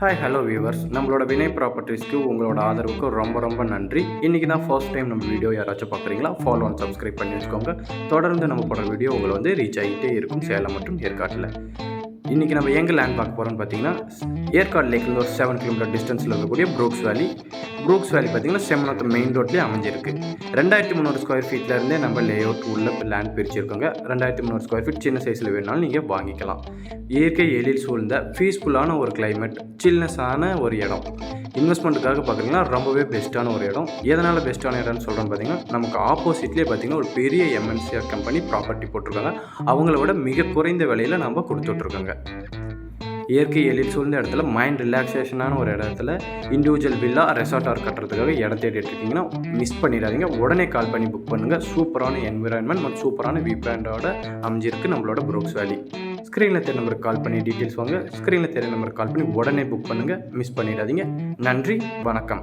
Hi hello viewers நம்மளோட வினய் ப்ராப்பர்ட்டிஸ்க்கு உங்களோட ஆதரவுக்கு ரொம்ப ரொம்ப நன்றி. இன்றைக்கி தான் ஃபர்ஸ்ட் டைம் நம்ம வீடியோ யாராச்சும் பார்க்குறீங்களா? ஃபாலோ அண்ட் சப்ஸ்கிரைப் பண்ணி வச்சுக்கோங்க. தொடர்ந்து நம்ம போடுற வீடியோ உங்களை வந்து ரீச் ஆகிட்டே இருக்கும் சேலம் மற்றும் ஏற்காட்டில். இன்றைக்கி நம்ம எங்கே லேண்ட் பார்க்க போகிறோம்னு பார்த்தீங்கன்னா ஏற்காடு லேக்கில் ஒரு செவன் கிலோமீட்டர் டிஸ்டன்ஸில் இருக்கக்கூடிய ப்ரூக்ஸ் வேலி ப்ரூக்ஸ் வேலி பார்த்தீங்கன்னா செம்மனத்தை மெயின் ரோட்லேயே அமைஞ்சிருக்கு. ரெண்டாயிரத்தி முந்நூறு ஸ்கொயர் ஃபீட்லேருந்தே நம்ம லே அவுட் உள்ள லேண்ட் பிரிச்சிருக்கோங்க. ரெண்டாயிரத்தி முந்நூறு ஸ்கொயர் ஃபீட் சின்ன சைஸில் வேணாலும் நீங்கள் வாங்கிக்கலாம். இயற்கை எழில் சூழ்ந்த பீஸ்ஃபுல்லான ஒரு கிளைமேட் சில்னஸான ஒரு இடம். இன்வெஸ்ட்மெண்ட்டுக்காக பார்த்தீங்கன்னா ரொம்பவே பெஸ்ட்டான ஒரு இடம். எதனால் பெஸ்ட்டான இடம்னு சொல்கிறோம் பார்த்தீங்கன்னா நமக்கு ஆப்போசிட்லேயே பார்த்தீங்கன்னா ஒரு பெரிய எம்என்சிஆர் கம்பெனி ப்ராப்பர்ட்டி போட்டிருக்காங்க. அவங்கள விட மிக குறைந்த விலையில் நம்ம கொடுத்துட்ருக்கோங்க. இயற்கை எழில் சூழ்ந்த இடத்துல மைண்ட் ரிலாக்ஸேஷனான ஒரு இடத்துல இண்டிவிஜுவல் வில்லா ரெசார்ட்டார் கட்டுறதுக்காக இடம் தேடிட்டு இருக்கீங்கன்னா மிஸ் பண்ணிடாதீங்க. உடனே கால் பண்ணி புக் பண்ணுங்கள் சூப்பரான என்விரான்மெண்ட் மற்றும் சூப்பரான வியூ பாயிண்டோட அமைஞ்சிருக்கு நம்மளோட ப்ரோக்ஸ் வேலி ஸ்க்ரீனில் தெரிய நம்பருக்கு கால் பண்ணி டீட்டெயில்ஸ் வாங்க. ஸ்க்ரீனில் தெரிய நம்பருக்கு கால் பண்ணி உடனே புக் பண்ணுங்கள் மிஸ் பண்ணிடாதீங்க. நன்றி. வணக்கம்.